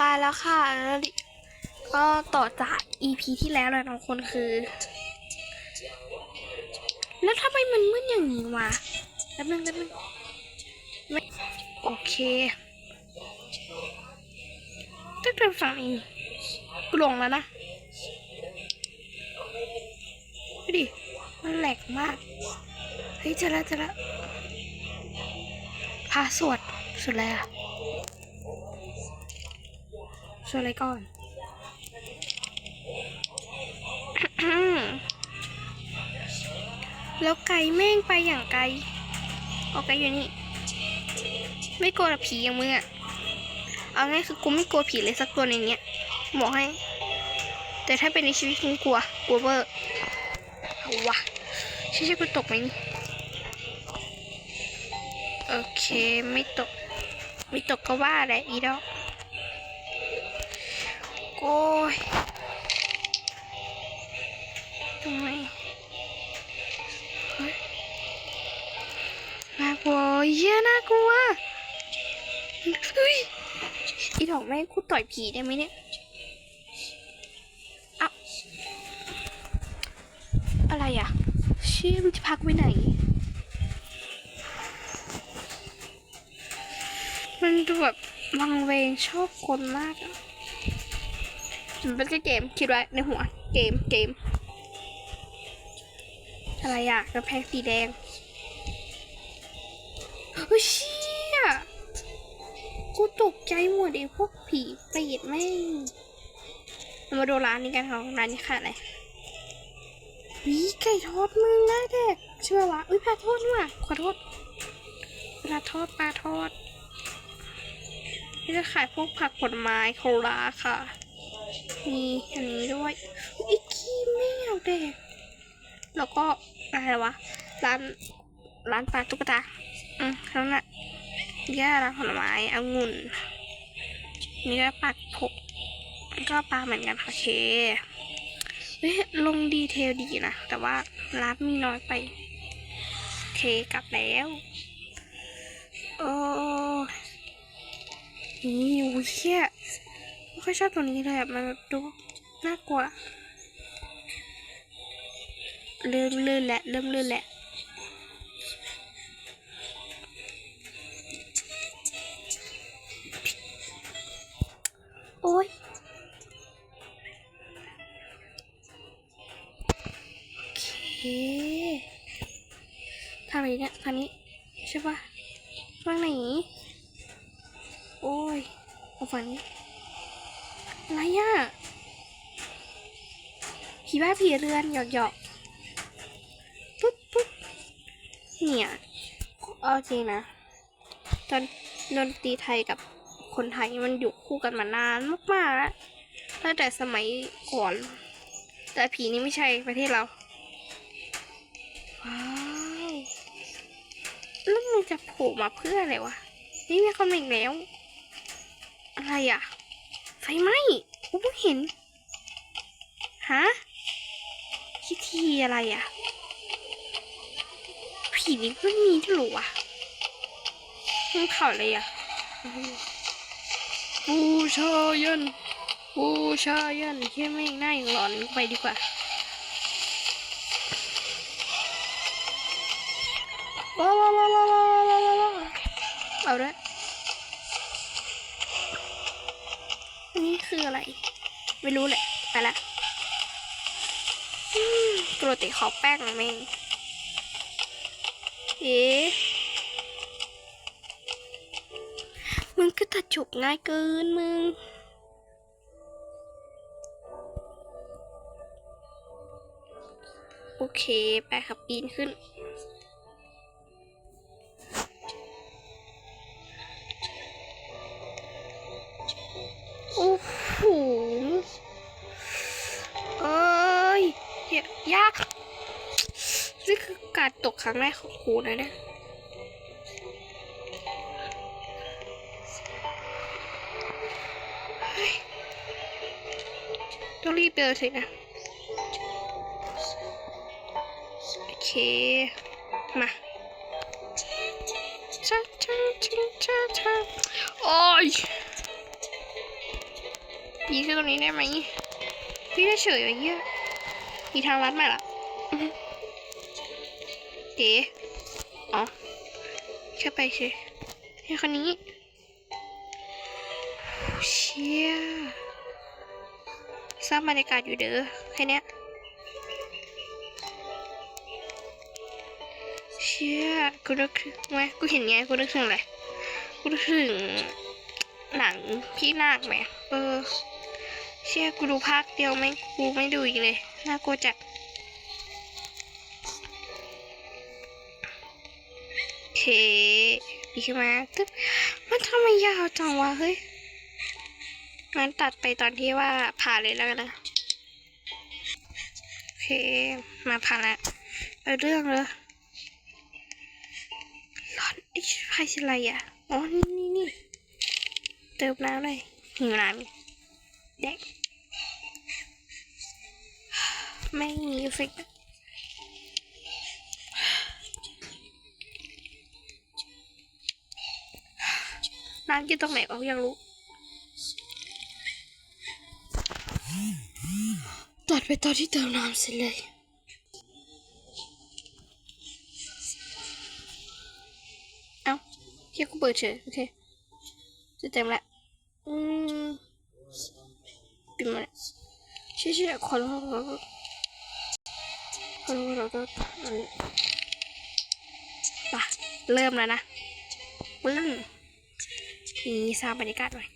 ตายแล้วค่ะแล้วก็ต่อจาก EP ที่แล้วเลยทุกคนคือ แล้วทำไมมันมืดอย่างนี้วะแป๊บนึงแป๊บนึงไม่โอเคถ้าเกิดฝั่งนี้กูลงแล้วนะดูดิ มันแหลกมาก เฮ้ยเจอแล้วเจอแล้วพาสวดสุดแล้ว วดอะไรก่อน แล้วไก่แม่งไปอย่างไกลเอาไกลอยู่นี่ ไม่กลัวผีอย่างมึงอะเอาง่ายคือกูไม่กลัวผีเลยสักตัวในเนี้ยบอกให้ แต่ถ้าเป็นในชีวิตจริงกลัว กลัวเบอร์เอาวะใช่ใช่กูตกไหมนี่โอเคไม่ตก ไม่ตกก็ว่าแหละอีดอก โอ้ยทำไมน่ากลัวเยี่ยน่ากลัวเฮ้ยอีดอกแม่งกูต่อยผีได้ไหมเนี่ยอาอะไรอะเชี่ยมันจะพักไปไหน มันดูแบบวังเวงชอบคนมากอะ มันเป็นแค่เกมคิดไว้ในหัว เกมเกม อะไรอะกระแพงสีแดงเฮ้ยเชี่ยกูตกใจหมดไอ้พวกผีเปรตแม่งเรามาดูร้านนี้กันค่ะร้านนี้ค่ะอะไรวิไก่ทอดมึงได้เด็กใช่ไหมวะอุ้ยปลาทอดว่ะขอโทษปลาทอดปลาทอดนี่จะขายพวกผักผลไม้โคราค่ะ มีอันนี้ด้วยอุ๊ยอีกขี้ไม่เด็กแล้วก็อะไรวะ ร้านร้านปลาตุ๊กตา อืมแล้วน่ะย่าร้านผลไม้องุ่นนี่ก็ปักผกก็ปลาเหมือนกันค่ะโอเคเฮ้ยลงดีเทลดีนะ แต่ว่าร้านมีน้อยไปโอเคกลับแล้ว โอ้นี่โอ้ยเชี่ยไม่ ค่อยชอบตัวนี้เลยอะมันแบบดูน่ากลัวเริ่มเลื่อนแหละเริ่มเลื่อนแหละโอ้ยโอเคทางไหนเนี่ยทานี้ ใช่ปะทางไหน โอ้ยเอาฝั่งนี้ อะไรอะ ผีบ้าผีเรือนหยอกหยอกปุ๊บปุ๊บเนี่ยเอาจริงนะตอนดนตรีไทยกับคนไทยมันอยู่คู่กันมานานมากๆแล้วตั้งแต่สมัยก่อน แต่ผีนี่ไม่ใช่ประเทศเราว้าวแล้วมันจะโผล่มาเพื่ออะไรวะ นี่มีคอมเมนต์แล้ว อะไรอะ ไฟไหม้กูเพิ่งเห็นฮะ พิธีอะไรอะ ผีนี่มันมีด้วยเหรอวะมันเผาอะไรอะบูชายันบูชายันเที่ยแม่งหน้าอย่างหลอนไปดีกว่าว้าวว้าวว้าวว้าวว้าวว้าวว้าวเอาด้วยอันนี้คืออะไร ไม่รู้แหละ ไปละ อืมกรติขอแป้งแม่งเอ๊มึงก็ตัดจบง่ายเกินมึง โอเค ไปขับปีนขึ้นารตกครั้งแรกของครูนะเนี่ยต้องรีบเดินสินะ โอเค มาช้าช้าช้าช้าช้าโอ้ยยิงขึ้นตรงนี้ได้ไหมพี่ได้เฉยไอ้เหี้ยมีทางลัดไหมล่ะ เก๋อ๋อแค่ไปเฉยให้คนนี้เชี่ยสร้างบรรยากาศอยู่เด้อแค่เนี้ยเชี่ยกูนึกถึงไหมกูเห็นไงกูนึกถึงอะไรกูนึกถึงหนังพี่นาคไหมเออ เชี่ยกูดูภาคเดียวไม่กูไม่ดูอีกเลยน่ากลัวจัด เคดีขึ้นมาตึ๊บมันทำไมยาวจังวะเฮ้ยงั้นตัดไปตอนที่ว่าผ่าเลยแล้วกันนะโอเคมาผ่าล้วไปเรื่องเลยร้อนไอ้ชิบหายสิอะไรอะอ๋อนี่นี่นี่เติมน้ำเลยหิวน้ำแดกไม่มีเอฟเฟกต์ น้ำกินตรงไหนก็ยังรู้ตัดไปตอนที่เติมน้ำเสร็จเลยเอ้าเฮียกูเปิดเฉยโอเคจะเต็มละอืมปิดมาเลยเชี่ยเชี่ยขอโทษขอโทษขอโทษขอโทษอันนี้ไปเริ่มแล้วนะปึ้ง นี่สร้างบรรยากาศหน่อย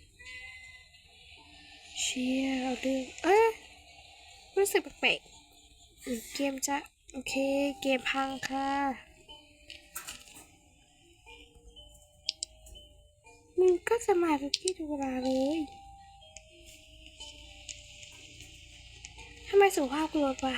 เชี่ยเอาเรื่องเอ้ยรู้สึกแปลกๆเกมจะ โอเค เกมพังค่ะมึงก็จะมาทุกที่ทุกเวลาเลยทำไมสุภาพกลดวะ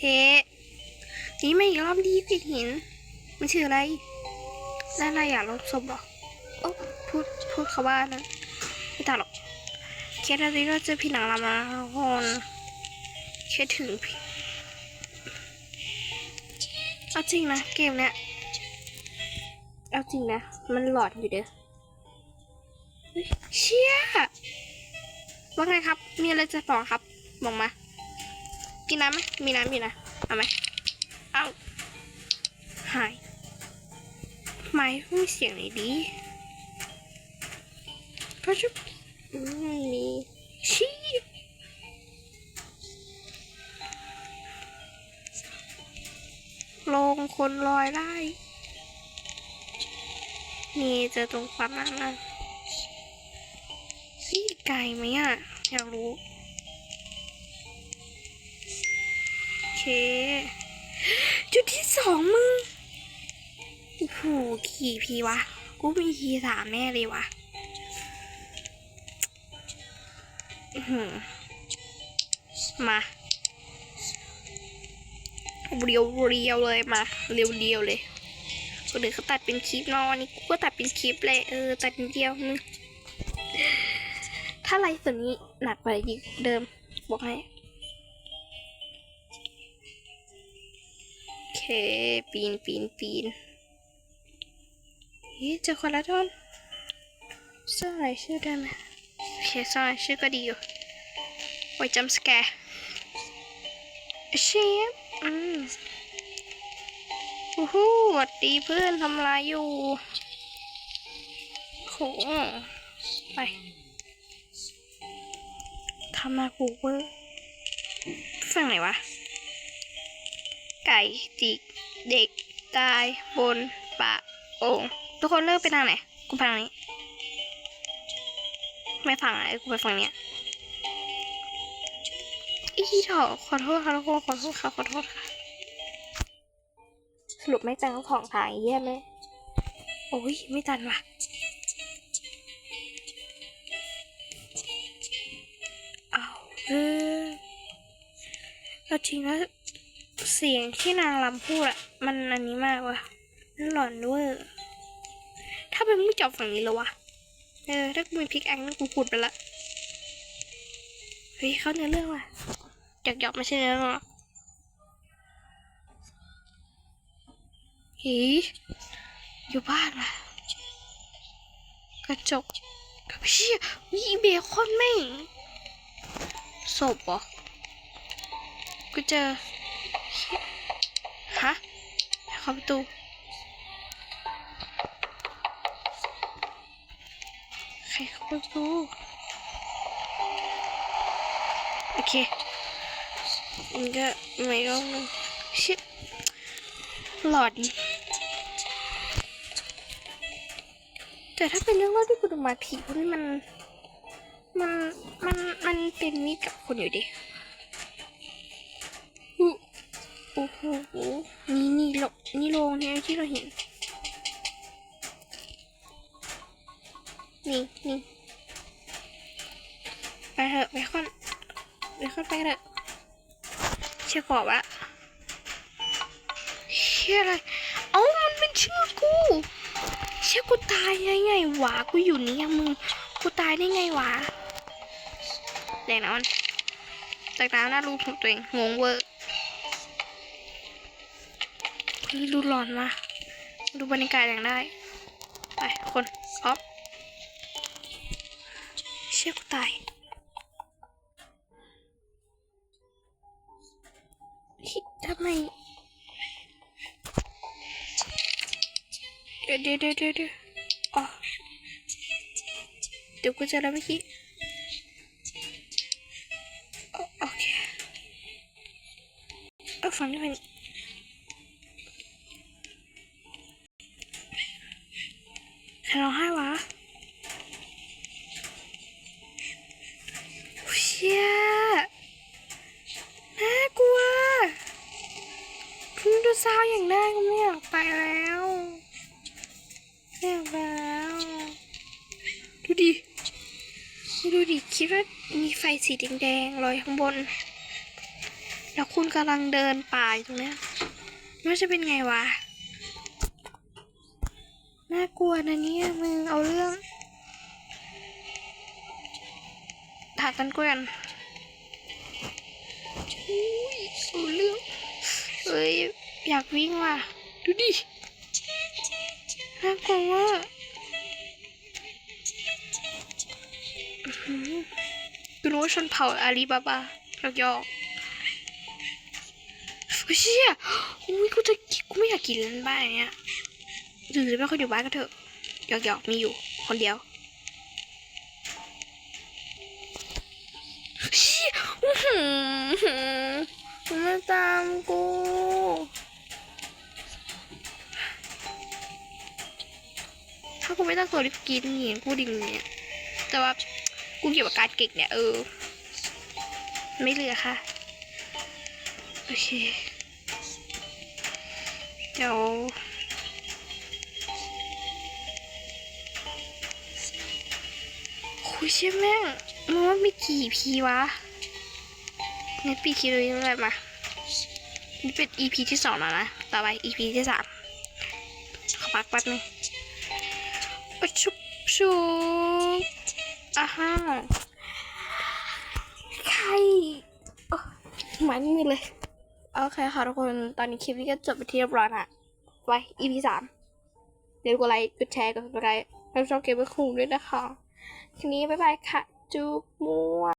เฮ้นี่ไม่อีกรอบดีกูเห็นมันชื่ออะไรแล้วอะไรอะรถศพหรอโอ้พูดพูดคาว่านั้นไม่ตัดหรอกแค่ตอนนี้เราเจอพี่หนังลำแล้วนะทุกคนแค่ถึงพี่เอาจริงนะเกมเนี้ยเอาจริงนะ มันหลอดอยู่เด้อเฮ้ยเชี่ยว่าไงครับ มีอะไรจะบอกครับบอกมา กินน้ำไหมมีน้ำอยู่นะ เอาไหมเอาหายไม่ไม่เสียงไหนดีเพราะชุบมีชี้ลงคนลอยได้ นี่เจอตรงปั๊มน้ำมันนี่ไกลไหมอะ อยากรู้ จุดที่สองมึงโอ้โหขี่พีวะ กูมีทีสามแน่เลยวะมาเรียวเรียวเลยมาเรียวเรียวเลยคนอื่นเขาตัดเป็นคลิปนอนนี่กูก็ตัดเป็นคลิปเลยเออตัดเดียวนึงถ้าไลฟ์ส่วนนี้หนักกว่าเดิมบอกให้ ปีนปีนปีนเฮ้ยเจอคนละท่อนสร้อะไรชื่อได้ไหมโอเคสร้อะไรชื่อก็ดีอยู่ไว้จำสแกร์เชฟอืมวู้ฮู้หวัดดีเพื่อนทำลายอยู่โหไปทำมากูเวอร์ฝั่งไหนวะ ไก่จิกเด็กตายบนปะโอ่งทุกคนเลิกไปทางไหนกูไปทางนี้ ไม่ฝั่งไหนกูไปฝั่งเนี้ยอีถอขอโทษค่ะทุกคนขอโทษค่ะขอโทษค่ะสรุปไม่ตังสองทางเยี่ยมเลยโอ้ยไม่ตันว่ะเอาเออจริงแล้ว เสียงที่นางลำพูดอะมันอันนี้มากว่ะมันหลอนด้วยถ้าเป็นไม่จับฝั่งนี้แล้ววะเออถ้ากูมีพิกแองนั่นกูพูดไปละเฮ้ยเขาเนื้อเรื่องว่ะหยอกหยอกไม่ใช่เนื้อเหรอกเฮ้ยอยู่บ้านว่ะกระจกเชี่ยวิเบคอนแม่ศพเหรอกูเจอ ฮะเข้าประตูใครเข้าประตูโอเคมันก็ไม่ร้องนึงชิบหลอดแต่ถ้าเป็นเรื่องเล่าที่กูดูมาผีพวกนี้มัน มัน มัน มันเป็นมิตรกับคนอยู่ดิ อ้โหนี่นี่โลนี่โรงเนี่ยที่เราเห็น นี่นี่ไปเถอะไปค่อนไปค่อนไปเถอะเชื่อกอบอะเชื่ออะไร เอ้ามันเป็นชื่อกู เชื่อกูตายได้ไงวะกูอยู่นี่ยังมึง กูตายได้ไงวะแดงนะมันจากน้ำหน้ารูปของตัวเองงงเวอร์ ดูหลอนมา ดูบรรยากาศอย่างได้ ไป คนออฟเชี่ยกูตายฮ้ยทำไมเดี๋ยวเดี๋ยวเดี๋ยวเดี๋ยวอ๋อเดี๋ยวกูจะแล้วเมื่อกี้โอโอเคเออฟังด้ไห รร้องไห้วะเชี่ยน่ากลัวเพิ่งดูซาวอย่างน่าก็ไม่อยากไปแล้วไม่อยากไปแล้ว ดูดิ ดูดิ คิดว่ามีไฟสีแดงๆลอยข้างบน แล้วคุณกำลังเดินป่าอยู่ตรงนี้ยมันจะเป็นไงวะ น่ากลัวนะเนี่ยมึงเอาเรื่องถากกันเกวียนอุ้ยเอาเรื่องเอ้ยอยากวิ่งว่ะ ดูดิ น่ากลัวว่ะอื้อหือกูรู้ว่าชนเผ่าอาลีบาบาหยอกหยอกเฮ้ยเชี่ยอุ้ยกูจะกินกูไม่อยากกินบ้านเนี้ย หรือไม่ค่อยอยู่บ้านก็เถอะหยอกหยอกมีอยู่ คนเดียวเชี่ยอื้อหืมมาตามกูถ้ากูไม่ตั้งตัวรีบกินเห็นกูดิ่งเนี่ยแต่ว่ากูเกี่ยวกับการเก่งเนี่ยเออ ไม่เหลือค่ะ โอเค เดี๋ยว เชี่ยแม่งมันว่ามีกี่พีวะในปีคิดเลยอะไรมา นี่เป็น EP ที่สองแล้วนะ ต่อไป EP ที่สามขอพักแป๊บนึงอะชุบชุบอ่าฮะใครโอ้มันนี่เลย โอเคค่ะทุกคน ตอนนี้คลิปนี้ก็จบไปที่เรียบร้อยละไว้ EP สามเดี๋ยวกดไลค์ กดแชร์ กดซับสไครต์ให้ช่องเกมเมอร์คุงด้วยนะคะ คลิปนี้บ๊ายบายค่ะ จุ๊บมัว